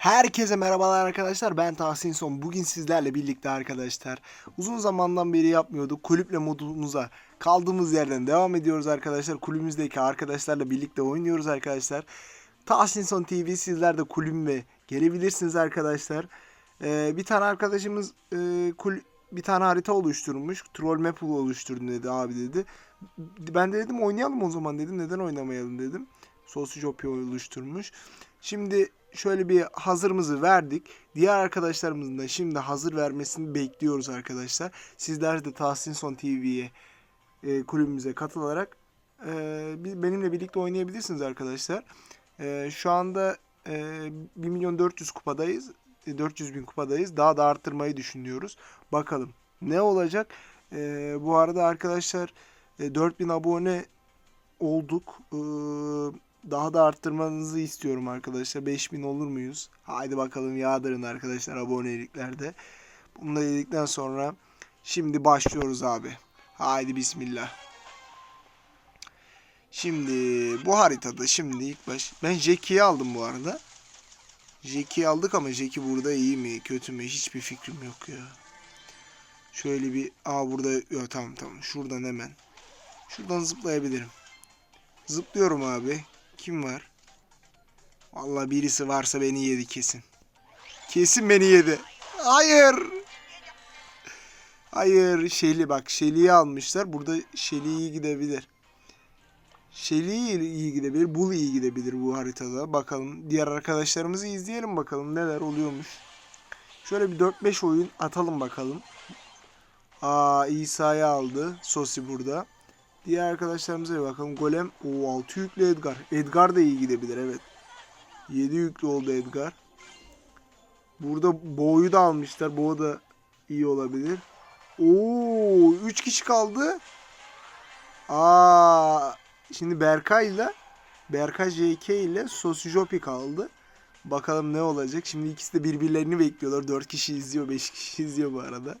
Herkese merhabalar arkadaşlar. Ben Tahsin Son. Bugün sizlerle birlikte arkadaşlar. Uzun zamandan beri yapmıyorduk. Kulüple modumuza kaldığımız yerden devam ediyoruz arkadaşlar. Kulübümüzdeki arkadaşlarla birlikte oynuyoruz arkadaşlar. Tahsin Son TV sizler de kulübüme gelebilirsiniz arkadaşlar. Ee, bir tane arkadaşımız e, kul- bir tane harita oluşturmuş. Troll map oluşturdum dedi abi dedi. Ben de dedim oynayalım o zaman dedim. Neden oynamayalım dedim. Sosyojopi oluşturmuş. Şimdi şöyle bir hazırımızı verdik. Diğer arkadaşlarımızın da şimdi hazır vermesini bekliyoruz arkadaşlar. Sizler de Tahsin Son TV'ye e, kulübümüze katılarak e, benimle birlikte oynayabilirsiniz arkadaşlar. E, şu anda e, 1 milyon 400 kupadayız. E, 400 bin kupadayız. Daha da arttırmayı düşünüyoruz. Bakalım ne olacak. E, bu arada arkadaşlar e, 4000 abone olduk. E, daha da arttırmanızı istiyorum arkadaşlar. 5000 olur muyuz? Haydi bakalım yağdırın arkadaşlar aboneliklerde. Bunu da dedikten sonra şimdi başlıyoruz abi. Haydi bismillah. Şimdi bu haritada şimdi ilk baş ben Jackie'yi aldım bu arada. Jackie'yi aldık ama Jackie burada iyi mi kötü mü hiçbir fikrim yok ya. Şöyle bir aa burada yok tamam tamam şuradan hemen. Şuradan zıplayabilirim. Zıplıyorum abi. Kim var? Vallahi birisi varsa beni yedi kesin. Kesin beni yedi. Hayır. Hayır. Şeli bak. Şeli'yi almışlar. Burada Şeli iyi gidebilir. Şeli iyi gidebilir. Bul iyi gidebilir bu haritada. Bakalım. Diğer arkadaşlarımızı izleyelim bakalım neler oluyormuş. Şöyle bir 4-5 oyun atalım bakalım. Aa İsa'yı aldı. Sosi burada. Diğer arkadaşlarımıza bir bakalım. Golem. o 6 yüklü Edgar. Edgar da iyi gidebilir evet. 7 yüklü oldu Edgar. Burada Bo'yu da almışlar. Bo da iyi olabilir. Oo 3 kişi kaldı. Aa şimdi Berkay ile Berkay JK ile Sosyojopi kaldı. Bakalım ne olacak. Şimdi ikisi de birbirlerini bekliyorlar. 4 kişi izliyor, 5 kişi izliyor bu arada.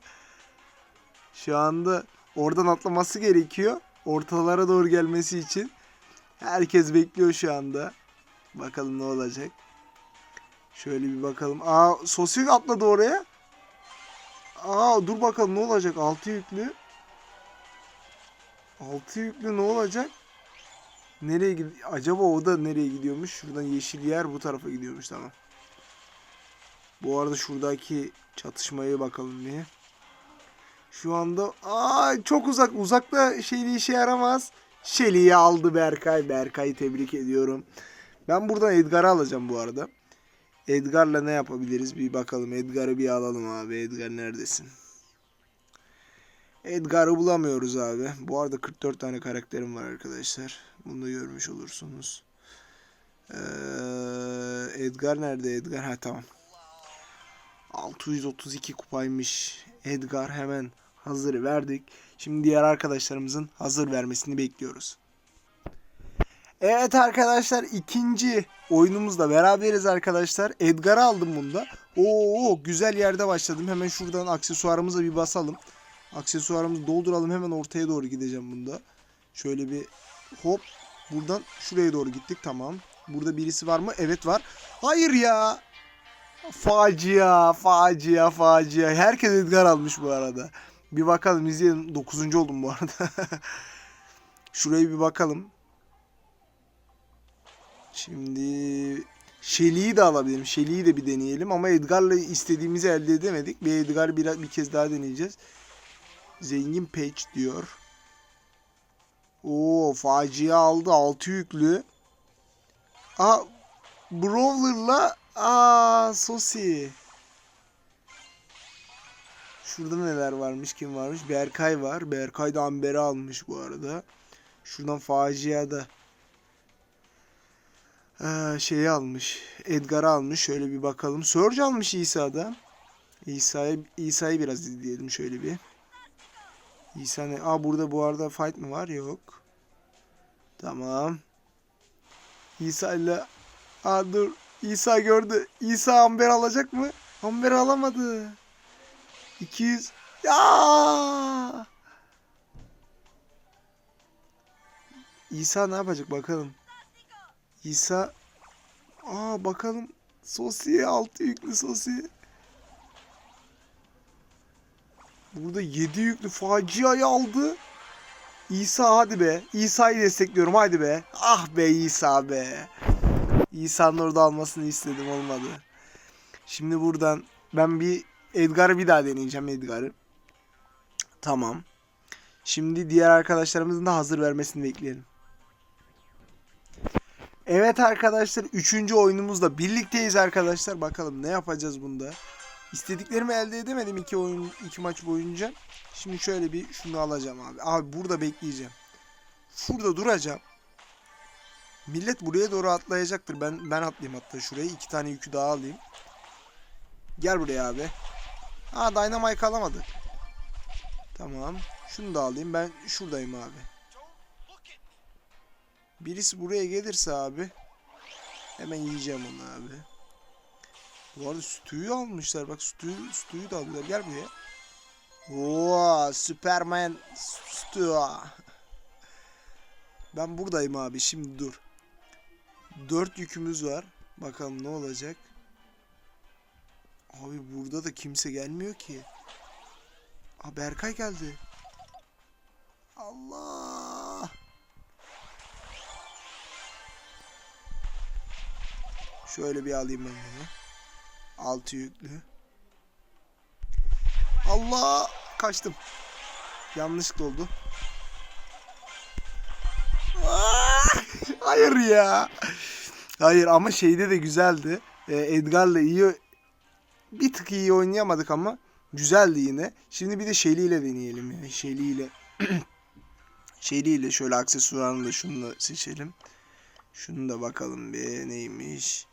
Şu anda oradan atlaması gerekiyor. Ortalara doğru gelmesi için. Herkes bekliyor şu anda. Bakalım ne olacak. Şöyle bir bakalım. Aa sosyal atladı oraya. Aa dur bakalım ne olacak. 6 yüklü. 6 yüklü ne olacak? Nereye gidiyor? Acaba o da nereye gidiyormuş? Şuradan yeşil yer bu tarafa gidiyormuş tamam. Bu arada şuradaki çatışmaya bakalım bir. Şu anda aa çok uzak. Uzakta şeyli işe yaramaz. Şeli'yi aldı Berkay. Berkay'ı tebrik ediyorum. Ben buradan Edgar'ı alacağım bu arada. Edgar'la ne yapabiliriz bir bakalım. Edgar'ı bir alalım abi. Edgar neredesin? Edgar'ı bulamıyoruz abi. Bu arada 44 tane karakterim var arkadaşlar. Bunu da görmüş olursunuz. Ee, Edgar nerede Edgar? Ha tamam. 632 kupaymış. Edgar hemen hazır verdik. Şimdi diğer arkadaşlarımızın hazır vermesini bekliyoruz. Evet arkadaşlar ikinci oyunumuzda beraberiz arkadaşlar. Edgar'ı aldım bunda. Oo güzel yerde başladım. Hemen şuradan aksesuarımıza bir basalım. Aksesuarımızı dolduralım. Hemen ortaya doğru gideceğim bunda. Şöyle bir hop. Buradan şuraya doğru gittik. Tamam. Burada birisi var mı? Evet var. Hayır ya. Facia, facia, facia. Herkes Edgar almış bu arada. Bir bakalım izleyelim. 9. oldum bu arada. Şuraya bir bakalım. Şimdi Shelly'yi de alabilirim. Shelly'yi de bir deneyelim ama Edgar'la istediğimizi elde edemedik. Bir Edgar bir, bir kez daha deneyeceğiz. Zengin Page diyor. Oo facia aldı 6 yüklü. Aa Brawler'la aa Sosi. Şurada neler varmış? Kim varmış? Berkay var. Berkay da Amber'i almış bu arada. Şuradan facia da ee, şeyi almış. Edgar'ı almış. Şöyle bir bakalım. Surge almış İsa'da. İsa'yı İsa'yı biraz izleyelim şöyle bir. İsa ne? Aa burada bu arada fight mı var? Yok. Tamam. İsa ile Aa dur. İsa gördü. İsa Amber alacak mı? Amber alamadı. 200. Ya! İsa ne yapacak bakalım. İsa Aa bakalım. Sosi altı yüklü sosi. Burada 7 yüklü faciayı aldı. İsa hadi be. İsa'yı destekliyorum hadi be. Ah be İsa be. İsa'nın orada almasını istedim olmadı. Şimdi buradan ben bir Edgar'ı bir daha deneyeceğim Edgar'ı. Tamam. Şimdi diğer arkadaşlarımızın da hazır vermesini bekleyelim. Evet arkadaşlar 3. oyunumuzda birlikteyiz arkadaşlar. Bakalım ne yapacağız bunda. İstediklerimi elde edemedim iki oyun iki maç boyunca. Şimdi şöyle bir şunu alacağım abi. Abi burada bekleyeceğim. Şurada duracağım. Millet buraya doğru atlayacaktır. Ben ben atlayayım hatta şuraya. iki tane yükü daha alayım. Gel buraya abi. Ha Dynamite alamadı. Tamam. Şunu da alayım. Ben şuradayım abi. Birisi buraya gelirse abi hemen yiyeceğim onu abi. Bu arada sütüyü almışlar. Bak sütüyü, sütüyü de alıyorlar. Gel buraya. Oo, Superman sütü. Ben buradayım abi. Şimdi dur. Dört yükümüz var. Bakalım ne olacak. Abi burada da kimse gelmiyor ki. Aa Berkay geldi. Allah. Şöyle bir alayım ben bunu. Altı yüklü. Allah kaçtım. Yanlışlıkla oldu. Aa! Hayır ya. Hayır ama şeyde de güzeldi. Ee, Edgar'la iyi bir tık iyi oynayamadık ama güzeldi yine. Şimdi bir de Shelly ile deneyelim yani. Shelly ile Shelly ile şöyle aksesuarını da şunu da seçelim. Şunu da bakalım bir neymiş.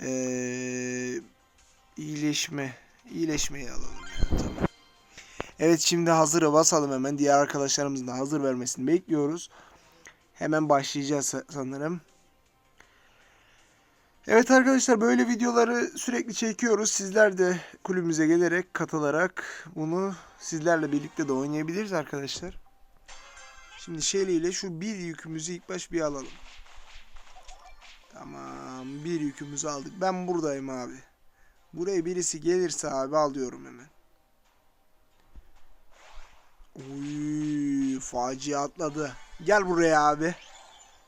Ee, iyileşme. İyileşmeyi alalım ya. Tamam. Evet şimdi hazıra basalım hemen. Diğer arkadaşlarımızın da hazır vermesini bekliyoruz. Hemen başlayacağız sa- sanırım. Evet arkadaşlar böyle videoları sürekli çekiyoruz. Sizler de kulübümüze gelerek katılarak bunu sizlerle birlikte de oynayabiliriz arkadaşlar. Şimdi Shelly ile şu bir yükümüzü ilk baş bir alalım. Tamam bir yükümüzü aldık. Ben buradayım abi. Buraya birisi gelirse abi alıyorum hemen. Uy, facia atladı. Gel buraya abi.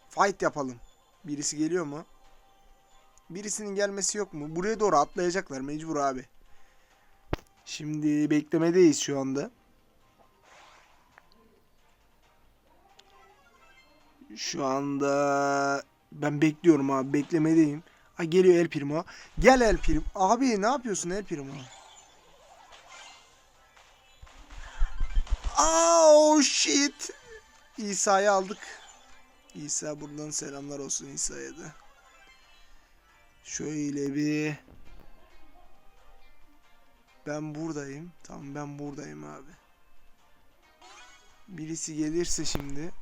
Fight yapalım. Birisi geliyor mu? Birisinin gelmesi yok mu? Buraya doğru atlayacaklar mecbur abi. Şimdi beklemedeyiz şu anda. Şu anda ben bekliyorum abi. Beklemedeyim. Ha geliyor El Primo. Gel El Primo. Abi ne yapıyorsun El Primo? Oh shit. İsa'yı aldık. İsa buradan selamlar olsun İsa'ya da. Şöyle bir ben buradayım. Tamam ben buradayım abi. Birisi gelirse şimdi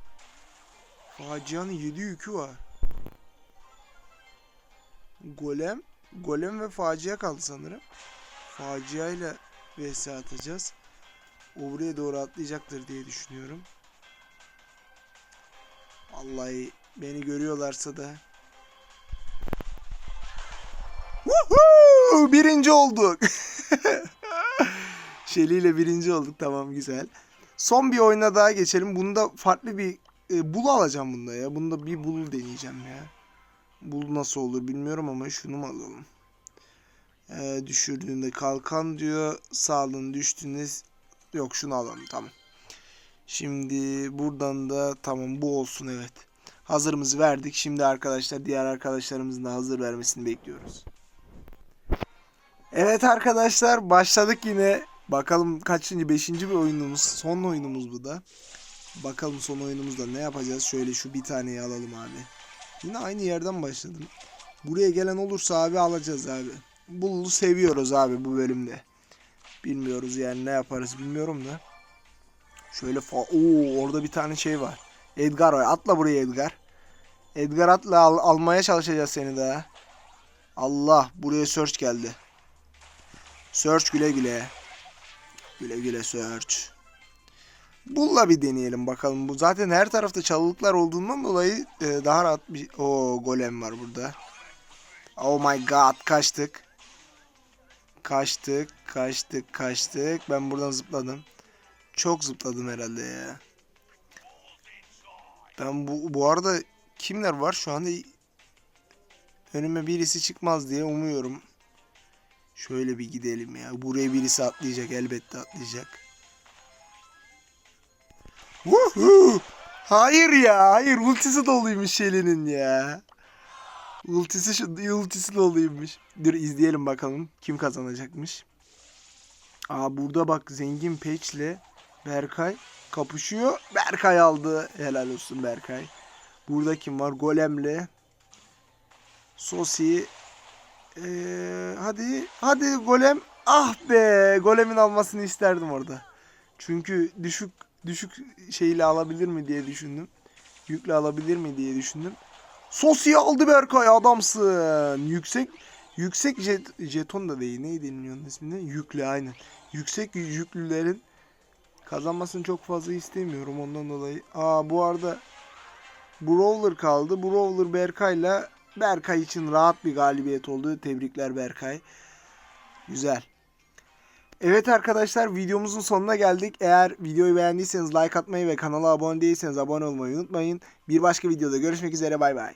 facianın 7 yükü var. Golem Golem ve facia kaldı sanırım. Facia ile vs atacağız. O buraya doğru atlayacaktır diye düşünüyorum. Vallahi beni görüyorlarsa da Woohoo! Birinci olduk. Şeli ile birinci olduk. Tamam güzel. Son bir oyuna daha geçelim. Bunda farklı bir e, bulu alacağım bunda ya. Bunda bir bulu deneyeceğim ya. Bul nasıl olur bilmiyorum ama şunu mu alalım? Ee, düşürdüğünde kalkan diyor. Sağlığın düştüğünde yok şunu alalım tamam. Şimdi buradan da tamam bu olsun evet. Hazırımızı verdik. Şimdi arkadaşlar diğer arkadaşlarımızın da hazır vermesini bekliyoruz. Evet arkadaşlar başladık yine. Bakalım kaçıncı? Beşinci bir oyunumuz. Son oyunumuz bu da. Bakalım son oyunumuzda ne yapacağız? Şöyle şu bir taneyi alalım abi. Yine aynı yerden başladım. Buraya gelen olursa abi alacağız abi. Bullu seviyoruz abi bu bölümde. Bilmiyoruz yani ne yaparız bilmiyorum da. Şöyle fa Oo orada bir tane şey var. Edgar var. Atla buraya Edgar. Edgar atla al- almaya çalışacağız seni daha. Allah buraya search geldi. Search güle güle. Güle güle search. Bulla bir deneyelim bakalım. Bu zaten her tarafta çalılıklar olduğundan dolayı e, daha rahat bir... o golem var burada. Oh my god kaçtık. Kaçtık, kaçtık, kaçtık. Ben buradan zıpladım. Çok zıpladım herhalde ya. Ben bu bu arada kimler var şu anda önüme birisi çıkmaz diye umuyorum. Şöyle bir gidelim ya. Buraya birisi atlayacak elbette atlayacak. Woohoo! Hayır ya, hayır ultisi doluymuş Shelly'nin ya. Ultisi şu ultisi doluymuş. Dur izleyelim bakalım kim kazanacakmış. Aa burada bak zengin Peç'le Berkay kapışıyor. Berkay aldı. Helal olsun Berkay. Burada kim var? Golem'le Sosi. Ee, hadi hadi Golem. Ah be Golem'in almasını isterdim orada. Çünkü düşük düşük şeyle alabilir mi diye düşündüm. Yükle alabilir mi diye düşündüm. Sosi aldı Berkay adamsın. Yüksek yüksek jet, jeton da değil. Neydi onun ismini? Yüklü aynen. Yüksek yüklülerin kazanmasını çok fazla istemiyorum ondan dolayı. Aa bu arada Brawler kaldı. Brawler Berkay'la Berkay için rahat bir galibiyet oldu. Tebrikler Berkay. Güzel. Evet arkadaşlar videomuzun sonuna geldik. Eğer videoyu beğendiyseniz like atmayı ve kanala abone değilseniz abone olmayı unutmayın. Bir başka videoda görüşmek üzere bay bay.